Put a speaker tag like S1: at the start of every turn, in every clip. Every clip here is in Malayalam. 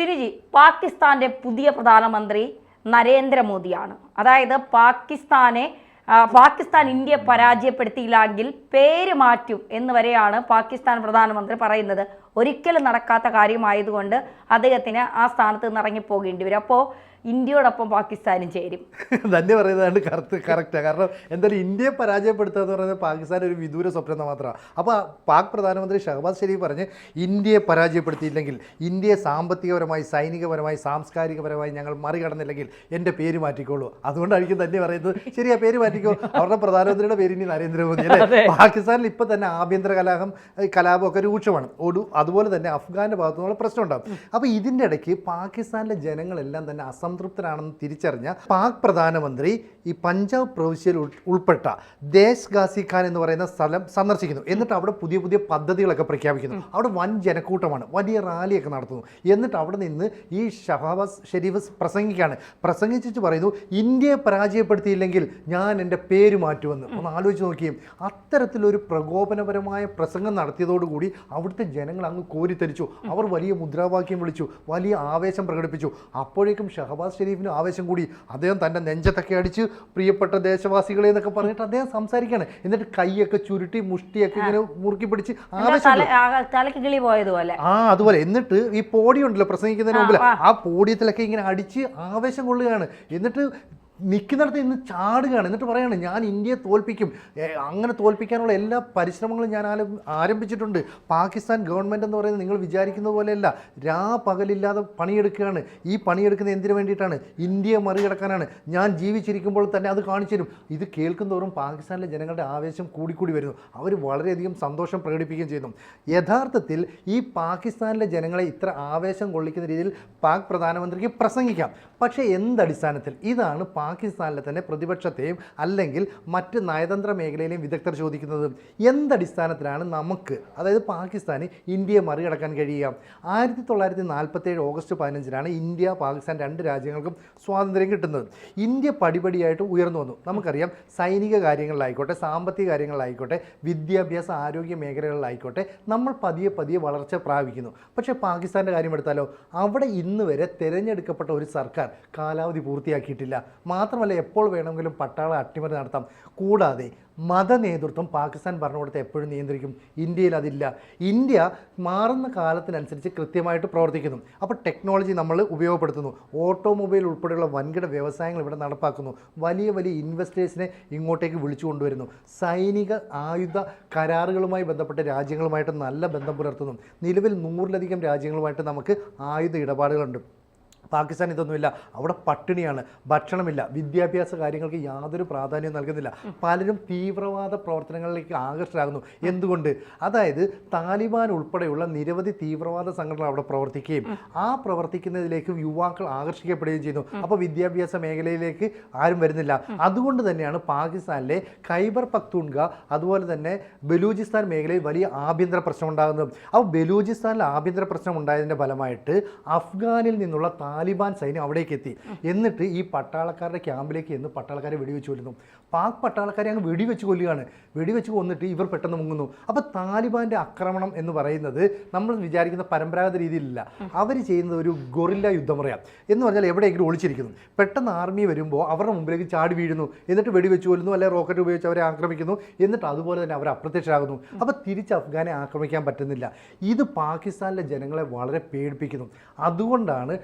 S1: സിരിജി പാകിസ്ഥാന്റെ പുതിയ പ്രധാനമന്ത്രി നരേന്ദ്രമോദിയാണ്. അതായത് പാകിസ്ഥാനെ പാകിസ്ഥാൻ ഇന്ത്യയെ പരാജയപ്പെടുത്തിയില്ലെങ്കിൽ പേര് മാറ്റും എന്ന് വരെയാണ് പാകിസ്ഥാൻ പ്രധാനമന്ത്രി പറയുന്നത്. ഒരിക്കലും നടക്കാത്ത കാര്യമായതുകൊണ്ട് അദ്ദേഹത്തിന് ആ സ്ഥാനത്ത് നിന്ന് ഇറങ്ങിപ്പോകേണ്ടി വരും. അപ്പോൾ ഇന്ത്യയോടൊപ്പം പാകിസ്ഥാനും ചേരും.
S2: തന്നെ പറയുന്നതാണ് കറക്റ്റ് കറക്റ്റാണ് കാരണം എന്തായാലും ഇന്ത്യയെ പരാജയപ്പെടുത്തുക എന്ന് പറയുന്നത് പാകിസ്ഥാൻ ഒരു വിദൂര സ്വപ്നം മാത്രമാണ്. അപ്പോൾ പാക് പ്രധാനമന്ത്രി ഷഹബാസ് ഷെരീഫ് പറഞ്ഞ് ഇന്ത്യയെ പരാജയപ്പെടുത്തിയില്ലെങ്കിൽ ഇന്ത്യയെ സാമ്പത്തികപരമായി സൈനികപരമായി സാംസ്കാരികപരമായി ഞങ്ങൾ മറികടന്നില്ലെങ്കിൽ എന്റെ പേര് മാറ്റിക്കോളൂ. അതുകൊണ്ടായിരിക്കും തന്നെ പറയുന്നത്. ശരിയാ പേര് മാറ്റിക്കോ. അവരുടെ പ്രധാനമന്ത്രിയുടെ പേര് ഇനി നരേന്ദ്രമോദി അല്ലേ? പാകിസ്ഥാനിൽ ഇപ്പോൾ തന്നെ ആഭ്യന്തര കലാപം കലാപമൊക്കെ രൂക്ഷമാണ്. ഒടു അതുപോലെ തന്നെ അഫ്ഗാന്റെ ഭാഗത്തു നിന്നുള്ള പ്രശ്നം ഉണ്ടാകും അപ്പോൾ ഇതിന്റെ ഇടയ്ക്ക് പാകിസ്ഥാനിലെ ജനങ്ങളെല്ലാം തന്നെ അസംതൃപ്തരാണെന്ന് തിരിച്ചറിഞ്ഞ പാക് പ്രധാനമന്ത്രി ഈ പഞ്ചാബ് പ്രവിശ്യയിൽ ഉൾപ്പെട്ട ദേശ് ഗാസി ഖാൻ എന്ന് പറയുന്ന സ്ഥലം സന്ദർശിക്കുന്നു. എന്നിട്ട് അവിടെ പുതിയ പുതിയ പദ്ധതികളൊക്കെ പ്രഖ്യാപിക്കുന്നു. അവിടെ വൻ ജനക്കൂട്ടമാണ്. വലിയ റാലിയൊക്കെ നടത്തുന്നു. എന്നിട്ട് അവിടെ നിന്ന് ഈ ഷഹാബാസ് ഷെരീഫ് പ്രസംഗിക്കുകയാണ്. പ്രസംഗിച്ചിട്ട് പറയുന്നു ഇന്ത്യയെ പരാജയപ്പെടുത്തിയില്ലെങ്കിൽ ഞാൻ എന്റെ പേര് മാറ്റുമെന്ന്. ഒന്ന് ആലോചിച്ച് നോക്കിയും. അത്തരത്തിലൊരു പ്രകോപനപരമായ പ്രസംഗം നടത്തിയതോടുകൂടി അവിടുത്തെ ജനങ്ങൾ അങ്ങ് കോരിത്തരിച്ചു അവർ വലിയ മുദ്രാവാക്യം വിളിച്ചു. വലിയ ആവേശം പ്രകടിപ്പിച്ചു. അപ്പോഴേക്കും ഷഹബാസ് ഷെരീഫിന് ആവേശം കൂടി. അദ്ദേഹം തന്റെ നെഞ്ചത്തൊക്കെ അടിച്ച് പ്രിയപ്പെട്ട ദേശവാസികളെ എന്നൊക്കെ പറഞ്ഞിട്ട് അദ്ദേഹം സംസാരിക്കുകയാണ്. എന്നിട്ട് കൈയൊക്കെ ചുരുട്ടി മുഷ്ടിയൊക്കെ ഇങ്ങനെ മുറുക്കി പിടിച്ച് ആവേശം
S1: പോയതുപോലെ.
S2: ആ അതുപോലെ. എന്നിട്ട് ഈ പോടിയുണ്ടല്ലോ ഉണ്ടല്ലോ പ്രസംഗിക്കുന്നതിന് മുമ്പിൽ
S1: ആ.
S2: ആ പോഡിയത്തിലൊക്കെ ഇങ്ങനെ അടിച്ച് ആവേശം കൊള്ളുകയാണ്. എന്നിട്ട് നിൽക്കുന്നിടത്ത് ഇന്ന് ചാടുകയാണ്. എന്നിട്ട് പറയാണ് ഞാൻ ഇന്ത്യയെ തോൽപ്പിക്കും. അങ്ങനെ തോൽപ്പിക്കാനുള്ള എല്ലാ പരിശ്രമങ്ങളും ഞാൻ ആരംഭിച്ചിട്ടുണ്ട്. പാകിസ്ഥാൻ ഗവൺമെന്റ് എന്ന് പറയുന്നത് നിങ്ങൾ വിചാരിക്കുന്ന പോലെയല്ല. രാ പകലില്ലാതെ പണിയെടുക്കുകയാണ്. ഈ പണിയെടുക്കുന്നത് എന്തിനു വേണ്ടിയിട്ടാണ്? ഇന്ത്യയെ മറികടക്കാനാണ്. ഞാൻ ജീവിച്ചിരിക്കുമ്പോൾ തന്നെ അത് കാണിച്ചു തരും. ഇത് കേൾക്കുന്നതോറും പാകിസ്ഥാനിലെ ജനങ്ങളുടെ ആവേശം കൂടിക്കൂടി വരുന്നു. അവർ വളരെയധികം സന്തോഷം പ്രകടിപ്പിക്കുകയും ചെയ്യുന്നു. യഥാർത്ഥത്തിൽ ഈ പാകിസ്ഥാനിലെ ജനങ്ങളെ ഇത്ര ആവേശം കൊള്ളിക്കുന്ന രീതിയിൽ പാക് പ്രധാനമന്ത്രിക്ക് പ്രസംഗിക്കാം. പക്ഷേ എന്തടിസ്ഥാനത്തിൽ? ഇതാണ് പാകിസ്ഥാനിലെ തന്നെ പ്രതിപക്ഷത്തെയും അല്ലെങ്കിൽ മറ്റ് നയതന്ത്ര മേഖലയിലെയും വിദഗ്ധർ ചോദിക്കുന്നത് എന്തടിസ്ഥാനത്തിലാണ് നമുക്ക് അതായത് പാകിസ്ഥാന് ഇന്ത്യയെ മറികടക്കാൻ കഴിയുക? ആയിരത്തി തൊള്ളായിരത്തി നാൽപ്പത്തേഴ് ഓഗസ്റ്റ് പതിനഞ്ചിനാണ് ഇന്ത്യ പാകിസ്ഥാൻ രണ്ട് രാജ്യങ്ങൾക്കും സ്വാതന്ത്ര്യം കിട്ടുന്നത്. ഇന്ത്യ പടിപടിയായിട്ട് ഉയർന്നു വന്നു. നമുക്കറിയാം സൈനിക കാര്യങ്ങളിലായിക്കോട്ടെ സാമ്പത്തിക കാര്യങ്ങളിലായിക്കോട്ടെ വിദ്യാഭ്യാസ ആരോഗ്യ മേഖലകളിലായിക്കോട്ടെ നമ്മൾ പതിയെ പതിയെ വളർച്ച പ്രാപിക്കുന്നു. പക്ഷേ പാകിസ്ഥാന്റെ കാര്യം എടുത്താലോ? അവിടെ ഇന്ന് വരെ തിരഞ്ഞെടുക്കപ്പെട്ട ഒരു സർക്കാർ കാലാവധി പൂർത്തിയാക്കിയിട്ടില്ല. മാത്രമല്ല എപ്പോൾ വേണമെങ്കിലും പട്ടാള അട്ടിമറി നടത്താം. കൂടാതെ മത നേതൃത്വം പാകിസ്ഥാൻ ഭരണകൂടത്തെ എപ്പോഴും നിയന്ത്രിക്കും. ഇന്ത്യയിൽ അതില്ല. ഇന്ത്യ മാറുന്ന കാലത്തിനനുസരിച്ച് കൃത്യമായിട്ട് പ്രവർത്തിക്കുന്നു. അപ്പോൾ ടെക്നോളജി നമ്മൾ ഉപയോഗപ്പെടുത്തുന്നു. ഓട്ടോമൊബൈൽ ഉൾപ്പെടെയുള്ള വൻകിട വ്യവസായങ്ങൾ ഇവിടെ നടപ്പാക്കുന്നു. വലിയ വലിയ ഇൻവെസ്റ്റേഴ്സിനെ ഇങ്ങോട്ടേക്ക് വിളിച്ചു കൊണ്ടുവരുന്നു. സൈനിക ആയുധ കരാറുകളുമായി ബന്ധപ്പെട്ട രാജ്യങ്ങളുമായിട്ട് നല്ല ബന്ധം പുലർത്തുന്നു. നിലവിൽ നൂറിലധികം രാജ്യങ്ങളുമായിട്ട് നമുക്ക് ആയുധ ഇടപാടുകളുണ്ട്. പാകിസ്ഥാൻ ഇതൊന്നുമില്ല. അവിടെ പട്ടിണിയാണ്. ഭക്ഷണമില്ല. വിദ്യാഭ്യാസ കാര്യങ്ങൾക്ക് യാതൊരു പ്രാധാന്യം നൽകുന്നില്ല. പലരും തീവ്രവാദ പ്രവർത്തനങ്ങളിലേക്ക് ആകർഷരാകുന്നു എന്തുകൊണ്ട്? അതായത് താലിബാൻ ഉൾപ്പെടെയുള്ള നിരവധി തീവ്രവാദ സംഘടനകൾ അവിടെ പ്രവർത്തിക്കുകയും ആ പ്രവർത്തിക്കുന്നതിലേക്ക് യുവാക്കൾ ആകർഷിക്കപ്പെടുകയും ചെയ്യുന്നു. അപ്പോൾ വിദ്യാഭ്യാസ മേഖലയിലേക്ക് ആരും വരുന്നില്ല. അതുകൊണ്ട് തന്നെയാണ് പാകിസ്ഥാനിലെ ഖൈബർ പക്തൂൺഗ അതുപോലെ തന്നെ ബലൂചിസ്ഥാൻ മേഖലയിൽ വലിയ ആഭ്യന്തര പ്രശ്നം ഉണ്ടാകുന്നത്. അപ്പോൾ ബലൂചിസ്ഥാനിൽ ആഭ്യന്തര പ്രശ്നം ഉണ്ടായതിന്റെ ഫലമായിട്ട് അഫ്ഗാനിൽ നിന്നുള്ള സൈന്യം അവിടേക്ക് എത്തി. എന്നിട്ട് ഈ പട്ടാളക്കാരുടെ ക്യാമ്പിലേക്ക് എന്ന് പട്ടാളക്കാരെ വെടിവെച്ച് കൊല്ലുന്നു. പാക് പട്ടാളക്കാരെ അങ്ങ് വെടിവെച്ച് കൊല്ലുകയാണ്. വെടിവെച്ച് കൊന്നിട്ട് ഇവർ പെട്ടെന്ന് മുങ്ങുന്നു. അപ്പോൾ താലിബാന്റെ ആക്രമണം എന്ന് പറയുന്നത് നമ്മൾ വിചാരിക്കുന്ന പരമ്പരാഗത രീതിയിലല്ല. അവർ ചെയ്യുന്നത് ഒരു ഗൊറില്ല യുദ്ധമുറയാണ്. എന്ന് പറഞ്ഞാൽ എവിടെയെങ്കിലും ഒളിച്ചിരിക്കുന്നു. പെട്ടെന്ന് ആർമി വരുമ്പോൾ അവരുടെ മുമ്പിലേക്ക് ചാടി വീഴുന്നു. എന്നിട്ട് വെടിവെച്ച് കൊല്ലുന്നു. അല്ലെങ്കിൽ റോക്കറ്റ് ഉപയോഗിച്ച് അവരെ ആക്രമിക്കുന്നു. എന്നിട്ട് അതുപോലെ തന്നെ അവർ അപ്രത്യക്ഷരാകുന്നു. അപ്പോൾ തിരിച്ച് അഫ്ഗാനെ ആക്രമിക്കാൻ പറ്റുന്നില്ല. ഇത് പാകിസ്ഥാനിലെ ജനങ്ങളെ വളരെ പേടിപ്പിക്കുന്നു. അതുകൊണ്ടാണ്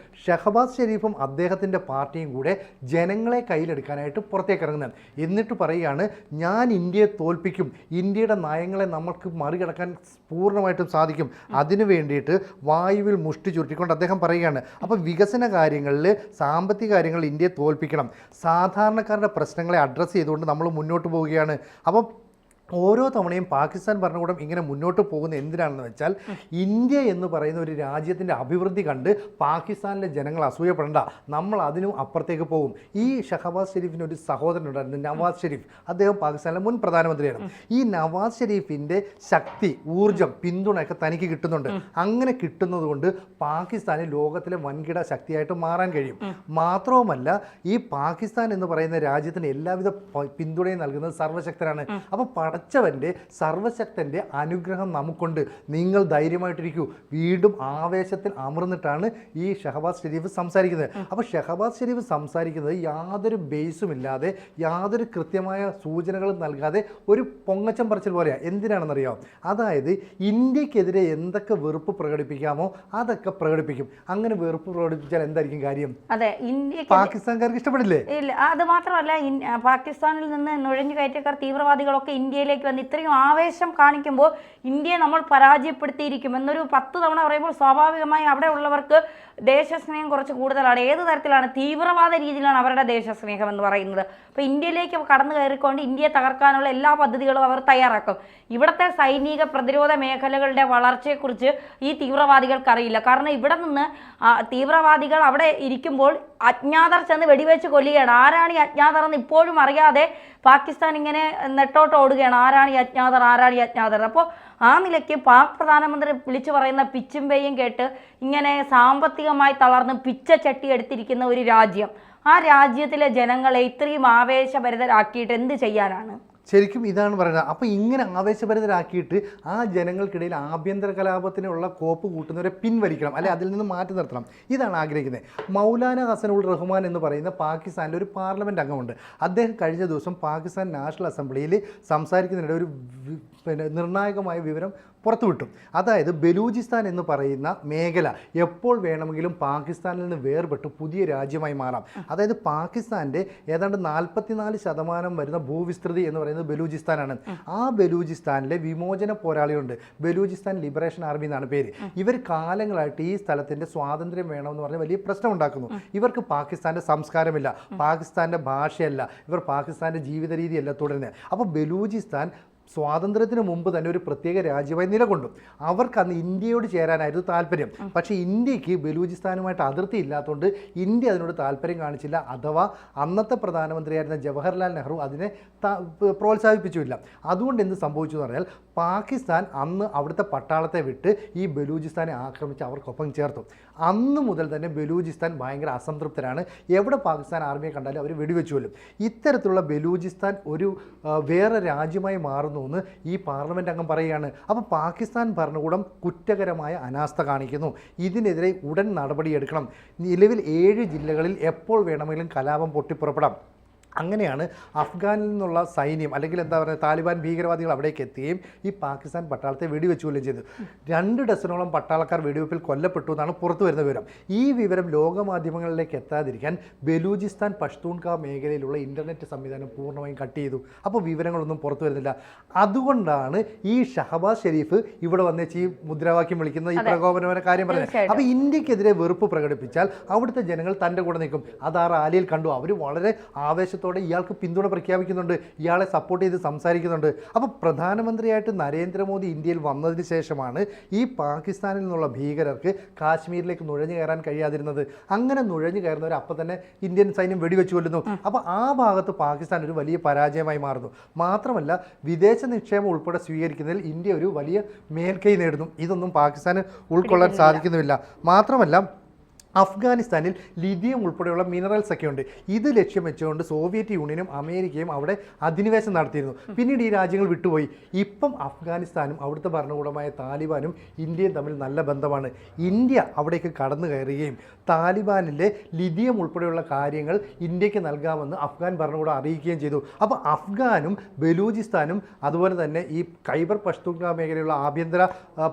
S2: ഷഹബാസ് ഷെരീഫും അദ്ദേഹത്തിന്റെ പാർട്ടിയും കൂടെ ജനങ്ങളെ കയ്യിലെടുക്കാനായിട്ട് പുറത്തേക്ക് ഇറങ്ങുന്നത് എന്നിട്ട് പറയുകയാണ് ഞാൻ ഇന്ത്യയെ തോൽപ്പിക്കും. ഇന്ത്യയുടെ നയങ്ങളെ നമ്മൾക്ക് മറികടക്കാൻ പൂർണമായിട്ടും സാധിക്കും. അതിനു വേണ്ടിയിട്ട് വായുവിൽ മുഷ്ടി ചുരുട്ടിക്കൊണ്ട് അദ്ദേഹം പറയുകയാണ്. അപ്പോൾ വികസന കാര്യങ്ങളിൽ സാമ്പത്തിക കാര്യങ്ങളിൽ ഇന്ത്യയെ തോൽപ്പിക്കണം. സാധാരണക്കാരുടെ പ്രശ്നങ്ങളെ അഡ്രസ്സ് ചെയ്തുകൊണ്ട് നമ്മൾ മുന്നോട്ട് പോവുകയാണ്. അപ്പം ഓരോ തവണയും പാകിസ്ഥാൻ ഭരണകൂടം ഇങ്ങനെ മുന്നോട്ട് പോകുന്ന എന്തിനാണെന്ന് വെച്ചാൽ ഇന്ത്യ എന്ന് പറയുന്ന ഒരു രാജ്യത്തിന്റെ അഭിവൃദ്ധി കണ്ട് പാകിസ്ഥാനിലെ ജനങ്ങൾ അസൂയപ്പെടേണ്ട. നമ്മൾ അതിനും അപ്പുറത്തേക്ക് പോകും. ഈ ഷഹബാസ് ഷെരീഫിന് ഒരു സഹോദരനുണ്ടായിരുന്നു നവാസ് ഷെരീഫ്. അദ്ദേഹം പാകിസ്ഥാനിലെ മുൻ പ്രധാനമന്ത്രിയാണ്. ഈ നവാസ് ഷെരീഫിന്റെ ശക്തി ഊർജം പിന്തുണയൊക്കെ തനിക്ക് കിട്ടുന്നുണ്ട്. അങ്ങനെ കിട്ടുന്നതുകൊണ്ട് പാകിസ്ഥാന് ലോകത്തിലെ വൻകിട ശക്തിയായിട്ട് മാറാൻ കഴിയും. മാത്രവുമല്ല ഈ പാകിസ്ഥാൻ എന്ന് പറയുന്ന രാജ്യത്തിന് എല്ലാവിധ പിന്തുണയും നൽകുന്നത് സർവശക്തരാണ് അപ്പോൾ പടച്ചവന്റെ സർവശക്തന്റെ അനുഗ്രഹം നമുക്കുണ്ട്. നിങ്ങൾ ധൈര്യമായിട്ടിരിക്കൂ. വീണ്ടും ആവേശത്തിൽ അമർന്നിട്ടാണ് ഈ ഷഹബാസ് ഷെരീഫ് സംസാരിക്കുന്നത്. അപ്പോൾ ഷഹബാസ് ഷെരീഫ് സംസാരിക്കുന്നത് യാതൊരു ബേസും ഇല്ലാതെ യാതൊരു കൃത്യമായ സൂചനകളും നൽകാതെ ഒരു പൊങ്ങച്ചം പറച്ചിൽ പോലെയാണ് എന്തിനാണെന്നറിയാം? അതായത് ഇന്ത്യക്കെതിരെ എന്തൊക്കെ വെറുപ്പ് പ്രകടിപ്പിക്കാമോ അതൊക്കെ പ്രകടിപ്പിക്കും. അങ്ങനെ വെറുപ്പ് പ്രകടിപ്പിച്ചാൽ എന്തായിരിക്കും കാര്യം?
S1: അതെ ഇന്ത്യയ്ക്ക്
S2: പാകിസ്ഥാൻകാർക്ക് ഇഷ്ടപ്പെടില്ലേ?
S1: ഇല്ല അത് മാത്രമല്ല പാകിസ്ഥാനിൽ നിന്ന് നുഴഞ്ഞു കയറ്റക്കാർ തീവ്രവാദികളൊക്കെ ഇന്ത്യയിലേക്ക് വന്ന് ഇത്രയും ആവേശം കാണിക്കുമ്പോൾ ഇന്ത്യയെ നമ്മൾ പരാജയപ്പെടുത്തിയിരിക്കും എന്നൊരു പത്ത് തവണ പറയുമ്പോൾ സ്വാഭാവികമായി അവിടെ ഉള്ളവർക്ക് ദേശസ്നേഹം കുറച്ച് കൂടുതലാണ്. ഏത് തരത്തിലാണ്? തീവ്രവാദ രീതിയിലാണ് അവരുടെ ദേശസ്നേഹം എന്ന് പറയുന്നത്. അപ്പോൾ ഇന്ത്യയിലേക്ക് കടന്നു കയറിക്കൊണ്ട് ഇന്ത്യയെ തകർക്കാനുള്ള എല്ലാ പദ്ധതികളും അവർ തയ്യാറാക്കും. ഇവിടുത്തെ സൈനിക പ്രതിരോധ മേഖലകളുടെ വളർച്ചയെക്കുറിച്ച് ഈ തീവ്രവാദികൾക്ക് അറിയില്ല കാരണം ഇവിടെ നിന്ന് തീവ്രവാദികൾ അവിടെ ഇരിക്കുമ്പോൾ അജ്ഞാതർ ചെന്ന് വെടിവെച്ച് കൊല്ലുകയാണ്. ആരാണ് ഈ അജ്ഞാതർ എന്ന് ഇപ്പോഴും അറിയാതെ പാകിസ്ഥാൻ ഇങ്ങനെ നെട്ടോട്ട് ഓടുകയാണ്. ആരാണ് ഈ അജ്ഞാതർ? ആരാണ് ഈ അജ്ഞാതർ? അപ്പോൾ ആ നിലയ്ക്ക് പാക് പ്രധാനമന്ത്രി വിളിച്ചു പറയുന്ന പിച്ചും കേട്ട് ഇങ്ങനെ സാമ്പത്തികമായി തളർന്ന് പിച്ച ചട്ടി എടുത്തിരിക്കുന്ന ഒരു രാജ്യം. ആ രാജ്യത്തിലെ ജനങ്ങളെ ഇത്രയും ആവേശഭരിതരാക്കിയിട്ട് എന്ത് ചെയ്യാനാണ്?
S2: ശരിക്കും ഇതാണ് പറയുന്നത്. അപ്പോൾ ഇങ്ങനെ ആവേശഭരിതരാക്കിയിട്ട് ആ ജനങ്ങൾക്കിടയിൽ ആഭ്യന്തര കലാപത്തിനുള്ള കോപ്പ് കൂട്ടുന്നവരെ പിൻവലിക്കണം അല്ലെ? അതിൽ നിന്ന് മാറ്റി നിർത്തണം. ഇതാണ് ആഗ്രഹിക്കുന്നത്. മൗലാന ഹസനുൾ റഹ്മാൻ എന്ന് പറയുന്ന പാകിസ്ഥാനിലെ ഒരു പാർലമെന്റ് അംഗമുണ്ട്. അദ്ദേഹം കഴിഞ്ഞ ദിവസം പാകിസ്ഥാൻ നാഷണൽ അസംബ്ലിയിൽ സംസാരിക്കുന്നതിനിടെ ഒരു പിന്നെ നിർണായകമായ വിവരം പുറത്തുവിട്ടു. അതായത് ബലൂചിസ്ഥാൻ എന്ന് പറയുന്ന മേഖല എപ്പോൾ വേണമെങ്കിലും പാകിസ്ഥാനിൽ നിന്ന് വേർപെട്ട് പുതിയ രാജ്യമായി മാറാം. അതായത് പാകിസ്ഥാന്റെ ഏതാണ്ട് നാൽപ്പത്തിനാല് ശതമാനം വരുന്ന ഭൂവിസ്തൃതി എന്ന് പറയുന്നത് ബലൂചിസ്ഥാനാണ്. ആ ബലൂചിസ്ഥാനിലെ വിമോചന പോരാളിയുണ്ട് ബലൂചിസ്ഥാൻ ലിബറേഷൻ ആർമി എന്നാണ് പേര്. ഇവർ കാലങ്ങളായിട്ട് ഈ സ്ഥലത്തിന്റെ സ്വാതന്ത്ര്യം വേണമെന്ന് പറഞ്ഞ വലിയ പ്രശ്നം ഉണ്ടാക്കുന്നു ഇവർക്ക് പാകിസ്ഥാന്റെ സംസ്കാരമില്ല. പാകിസ്ഥാന്റെ ഭാഷയല്ല. ഇവർ പാകിസ്ഥാന്റെ ജീവിത രീതിയല്ല തുടരുന്നത്. അപ്പോൾ ബലൂചിസ്ഥാൻ സ്വാതന്ത്ര്യത്തിന് മുമ്പ് തന്നെ ഒരു പ്രത്യേക രാജ്യമായി നിലകൊണ്ടു. അവർക്ക് അന്ന് ഇന്ത്യയോട് ചേരാനായിരുന്നു താല്പര്യം. പക്ഷേ ഇന്ത്യയ്ക്ക് ബലൂചിസ്ഥാനുമായിട്ട് അതിർത്തി ഇല്ലാത്തതുകൊണ്ട് ഇന്ത്യ അതിനോട് താല്പര്യം കാണിച്ചില്ല. അഥവാ അന്നത്തെ പ്രധാനമന്ത്രിയായിരുന്ന ജവഹർലാൽ നെഹ്റു അതിനെ പ്രോത്സാഹിപ്പിച്ചില്ല പ്രോത്സാഹിപ്പിച്ചുമില്ല അതുകൊണ്ട് എന്ത് സംഭവിച്ചു എന്ന് പറഞ്ഞാൽ പാകിസ്ഥാൻ അന്ന് അവിടുത്തെ പട്ടാളത്തെ വിട്ട് ഈ ബലൂചിസ്ഥാനെ ആക്രമിച്ച് അവർക്കൊപ്പം ചേർത്തു. അന്ന് മുതൽ തന്നെ ബലൂചിസ്ഥാൻ ഭയങ്കര അസംതൃപ്തരാണ്. എവിടെ പാകിസ്ഥാൻ ആർമിയെ കണ്ടാലും അവർ വെടിവെച്ചു കൊല്ലും ഇത്തരത്തിലുള്ള ബലൂചിസ്ഥാൻ ഒരു വേറെ രാജ്യമായി മാറുന്നു എന്ന് ഈ പാർലമെന്റ് അംഗം പറയുകയാണ്. അപ്പോൾ പാകിസ്ഥാൻ ഭരണകൂടം കുറ്റകരമായ അനാസ്ഥ കാണിക്കുന്നു. ഇതിനെതിരെ ഉടൻ നടപടിയെടുക്കണം നിലവിൽ ഏഴ് ജില്ലകളിൽ എപ്പോൾ വേണമെങ്കിലും കലാപം പൊട്ടിപ്പുറപ്പെടാം. അങ്ങനെയാണ് അഫ്ഗാനിൽ നിന്നുള്ള സൈന്യം അല്ലെങ്കിൽ എന്താ പറയുക താലിബാൻ ഭീകരവാദികൾ അവിടേക്ക് എത്തുകയും ഈ പാകിസ്ഥാൻ പട്ടാളത്തെ വെടിവെച്ചു കൊല്ലുകയും ചെയ്തു. രണ്ട് ഡസനോളം പട്ടാളക്കാർ വെടിവെപ്പിൽ കൊല്ലപ്പെട്ടു എന്നാണ് പുറത്തു വരുന്ന വിവരം. ഈ വിവരം ലോകമാധ്യമങ്ങളിലേക്ക് എത്താതിരിക്കാൻ ബലൂചിസ്ഥാൻ പഷ്തൂൺക മേഖലയിലുള്ള ഇന്റർനെറ്റ് സംവിധാനം പൂർണമായും കട്ട് ചെയ്തു. അപ്പോൾ വിവരങ്ങളൊന്നും പുറത്തു വരുന്നില്ല. അതുകൊണ്ടാണ് ഈ ഷഹബാസ് ഷെരീഫ് ഇവിടെ വന്നേച്ച് ഈ മുദ്രാവാക്യം വിളിക്കുന്ന ഈ പ്രകോപനപര കാര്യം പറയുന്നത്. അപ്പോൾ ഇന്ത്യക്കെതിരെ വെറുപ്പ് പ്രകടിപ്പിച്ചാൽ അവിടുത്തെ ജനങ്ങൾ തന്റെ കൂടെ നിൽക്കും. അത് ആ റാലിയിൽ കണ്ടു. അവർ വളരെ ആവേശത്തോടെ ഇയാൾക്ക് പിന്തുണ പ്രഖ്യാപിക്കുന്നുണ്ട്. ഇയാളെ സപ്പോർട്ട് ചെയ്ത് സംസാരിക്കുന്നുണ്ട്. അപ്പോൾ പ്രധാനമന്ത്രിയായിട്ട് നരേന്ദ്രമോദി ഇന്ത്യയിൽ വന്നതിന് ശേഷമാണ് ഈ പാകിസ്ഥാനിൽ നിന്നുള്ള ഭീകരർക്ക് കാശ്മീരിലേക്ക് നുഴഞ്ഞു കയറാൻ കഴിയാതിരുന്നത്. അങ്ങനെ നുഴഞ്ഞു കയറുന്നവർ അപ്പോൾ തന്നെ ഇന്ത്യൻ സൈന്യം വെടിവെച്ചു കൊല്ലുന്നു അപ്പോൾ ആ ഭാഗത്ത് പാകിസ്ഥാൻ ഒരു വലിയ പരാജയമായി മാറുന്നു. മാത്രമല്ല വിദേശ നിക്ഷേപം ഉൾപ്പെടെ സ്വീകരിക്കുന്നതിൽ ഇന്ത്യ ഒരു വലിയ മേൽക്കൈ നേടുന്നു. ഇതൊന്നും പാകിസ്ഥാന് ഉൾക്കൊള്ളാൻ സാധിക്കുന്നുമില്ല മാത്രമല്ല അഫ്ഗാനിസ്ഥാനിൽ ലിഥിയം ഉൾപ്പെടെയുള്ള മിനറൽസ് ഒക്കെ ഉണ്ട് ഇത് ലക്ഷ്യം വെച്ചുകൊണ്ട് സോവിയറ്റ് യൂണിയനും അമേരിക്കയും അവിടെ അധിനിവേശം നടത്തിയിരുന്നു. പിന്നീട് ഈ രാജ്യങ്ങൾ വിട്ടുപോയി. ഇപ്പം അഫ്ഗാനിസ്ഥാനും അവിടുത്തെ ഭരണകൂടമായ താലിബാനും ഇന്ത്യയും തമ്മിൽ നല്ല ബന്ധമാണ്. ഇന്ത്യ അവിടേക്ക് കടന്നു കയറുകയും താലിബാനിലെ ലിഥിയം ഉൾപ്പെടെയുള്ള കാര്യങ്ങൾ ഇന്ത്യയ്ക്ക് നൽകാമെന്ന് അഫ്ഗാൻ ഭരണകൂടം അറിയിക്കുകയും ചെയ്തു. അപ്പോൾ അഫ്ഗാനും ബലൂചിസ്ഥാനും അതുപോലെ തന്നെ ഈ ഖൈബർ പഷ്തൂൺഖ മേഖലയിലുള്ള ആഭ്യന്തര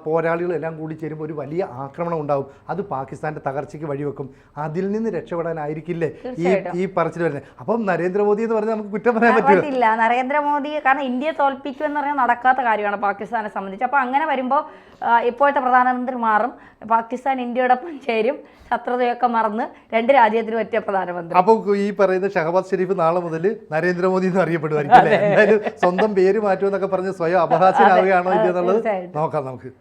S2: പോരാളികളെല്ലാം കൂടി ചേരുമ്പോൾ ഒരു വലിയ ആക്രമണം ഉണ്ടാകും അത് പാകിസ്ഥാന്റെ തകർച്ചയ്ക്ക് വഴിവെക്കും. അതിൽ നിന്ന് രക്ഷപ്പെടാനായിരിക്കില്ലേ ഈ ഈ പറച്ചിൽ വരുന്നത്? അപ്പം നരേന്ദ്രമോദി എന്ന് പറഞ്ഞാൽ നമുക്ക് കുറ്റം പറയാൻ
S1: പറ്റില്ല. നരേന്ദ്രമോദി കാരണം ഇന്ത്യയെ തോൽപ്പിക്കും എന്ന് പറഞ്ഞാൽ നടക്കാത്ത കാര്യമാണ് പാകിസ്ഥാനെ സംബന്ധിച്ച്. അപ്പോൾ അങ്ങനെ വരുമ്പോൾ ഇപ്പോഴത്തെ പ്രധാനമന്ത്രി മാറും. പാകിസ്ഥാൻ ഇന്ത്യയോടൊപ്പം ചേരും. ശത്രുതയൊക്കെ മറന്ന് രണ്ട് രാജ്യത്തിന് പറ്റിയ പ്രധാനമന്ത്രി.
S2: അപ്പോൾ ഈ പറയുന്ന ഷഹബാസ് ഷെരീഫ് നാളെ മുതൽ നരേന്ദ്രമോദി എന്ന് അറിയപ്പെടുമായിരിക്കും അല്ലേ? എന്തായാലും സ്വന്തം പേര് മാറ്റുമെന്നൊക്കെ പറഞ്ഞ് സ്വയം അപഹാസ്യനാവുകയാണോ എന്നുള്ളത്. നോക്കാം നമുക്ക്.